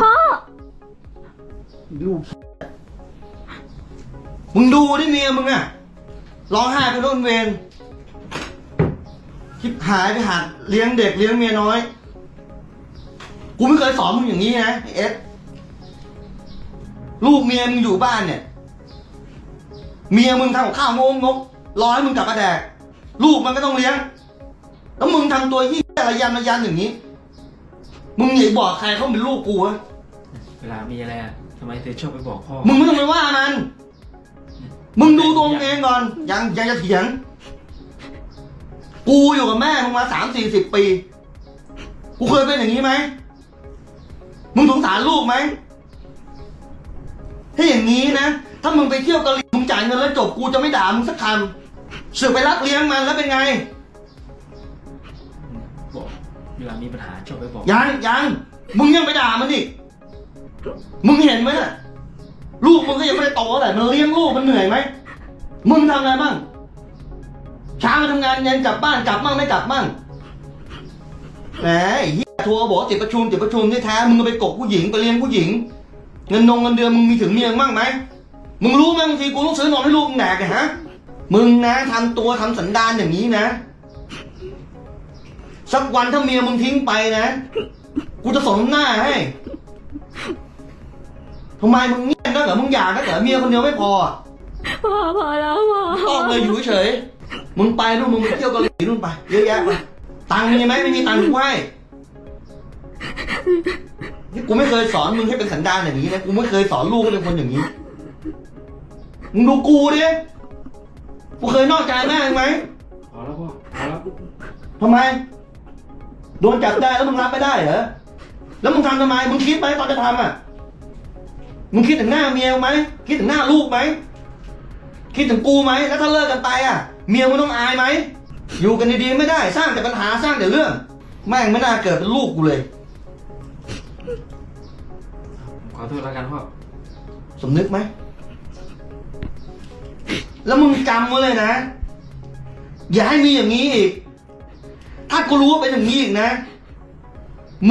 พ่อ ลูก มึงดูดิเมียมึงอะร้องไห้ไปโน่นเวรคิดหายไปหาเลี้ยงเด็กเลี้ยงเมียน้อย กูไม่เคยสอนมึงอย่างนี้นะไอ้เอสลูกเมียมึงอยู่บ้านเนี่ย เมียมึงทำกับข้าวงงงกรอให้มึงกลับมาแดก ลูกมันก็ต้องเลี้ยง แล้วมึงทำตัวยี่ระยำระยันอย่างนี้ มึงอย่าบอกใครเขาเป็นลูกกูอะเวลามีอะไรอะทำไมเธอชอบไปบอกพ่อมึงไม่ต้องไปว่ามัน มึงดูตัวมึงเองก่อน ยังยังจะเถียง กูอยู่กับแม่มึงมาสามสี่สิบปี กูเคยเป็นอย่างนี้ไหม มึงสงสารลูกไหม ถ้าอย่างนี้นะ ถ้ามึงไปเที่ยวกะหรี่มึงจ่ายเงินแล้วจบกูจะไม่ด่ามึงสักคำเสือกไปรักเลี้ยงมันแล้วเป็นไงบอก เวลามีปัญหาชอบไปบอกยังยังมึงยังไปด่ามันอีกมึงเห็นไหมน่ะลูกมึงก็ยังไม่ได้โตเท่าไรมันเลี้ยงลูกมันเหนื่อยไหมมึงทำไงบ้างเช้ามาทำงานเย็นกลับบ้านกลับมั่งไม่กลับมั่งแหมเฮียทัวร์บอกติดประชุมติดประชุมที่แท้มึงไปกกผู้หญิงไปเลี้ยงผู้หญิง เงินนงเงินเดือนมึงมีถึงเมียมึงบ้างไหมมึงรู้ไหมบางทีกูต้องซื้อนมให้ลูกมึงแดกเนี่ยฮะ มึงนะทำตัวทำสันดานอย่างนี้นะ สักวันถ้าเมียมึงทิ้งไปนะ กูจะสมหน้าให้ทำไมมึงเงียบนักเหรอมึงอยากนักเหรอเมียคนเดียวไม่พออะพ่อพอแล้วพ่อต้องเลยอยู่เฉยๆมึงไปนู่นมึงไปเที่ยวเกาหลีนู่นไปเยอะแยะไปตังค์มีไหมไม่มีตังค์กูให้นี่กูไม่เคยสอนมึงให้เป็นสันดานอย่างนี้นะกูไม่เคยสอนลูกให้เป็นคนอย่างนี้มึงดูกูดิกูเคยนอกใจแม่มึงไหมพอแล้วพ่อพอแล้วทำไม โดนจับได้แล้วมึงรับไม่ได้เหรอ แล้วมึงทำทำไม มึงคิดไหมตอนจะทำอะ มึงคิดถึงหน้าเมียไหม คิดถึงหน้าลูกไหม คิดถึงกูไหม แล้วถ้าเลิกกันไปอะ เมียมึงต้องอายไหม อยู่กันดีๆไม่ได้ สร้างแต่ปัญหาสร้างแต่เรื่อง แม่งไม่น่าเกิดเป็นลูกกูเลยผมขอโทษแล้วกันพ่อ สมนึกไหม แล้วมึงจำไว้เลยนะ อย่าให้มีอย่างนี้อีกถ้ากูรู้ว่าเป็นอย่างนี้อีกนะ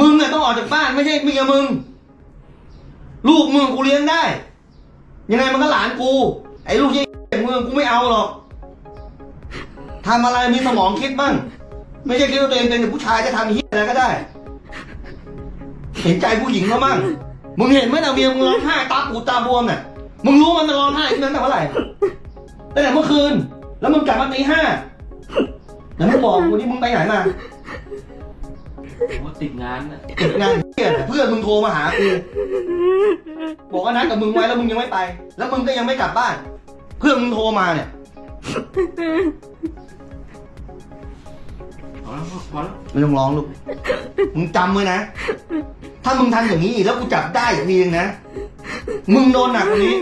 มึงเนี่ยต้องออกจากบ้านไม่ใช่เมียมึง ลูกมึงกูเลี้ยงได้ ยังไงมันก็หลานกู ไอ้ลูกยี่มึงกูไม่เอาหรอกทำอะไรมีสมองคิดบ้าง ไม่ใช่คิดว่าตัวเองเป็นผู้ชายจะทำเฮียอะไรก็ได้ เห็นใจผู้หญิงเขาบ้างมึงเห็นไหมนะเมียมึงร้องไห้ตาปูตาบวมน่ะมึงรู้มันจะร้องไห้ตั้งแต่เมื่อไหร่ตั้งแต่เมื่อคืน แล้วมึงกลับมาตีห้า แล้วมึงบอกวันนี้มึงไปไหนมาผมว่าติดงานน่ะติดงานเหี้ยเพื่อนมึงโทรมาหากูบอกว่านัดกับมึงไว้แล้วมึงยังไม่ไป แล้วมึงก็ยังไม่กลับบ้าน เพื่อนมึงโทรมาเนี่ยพอแล้วพ่อพอแล้วไม่ต้องร้องลูกมึงจำไว้นะ ถ้ามึงทำอย่างนี้อีกแล้วกูจับได้อีกทีนึงนะ มึงโดนหนักกว่านี้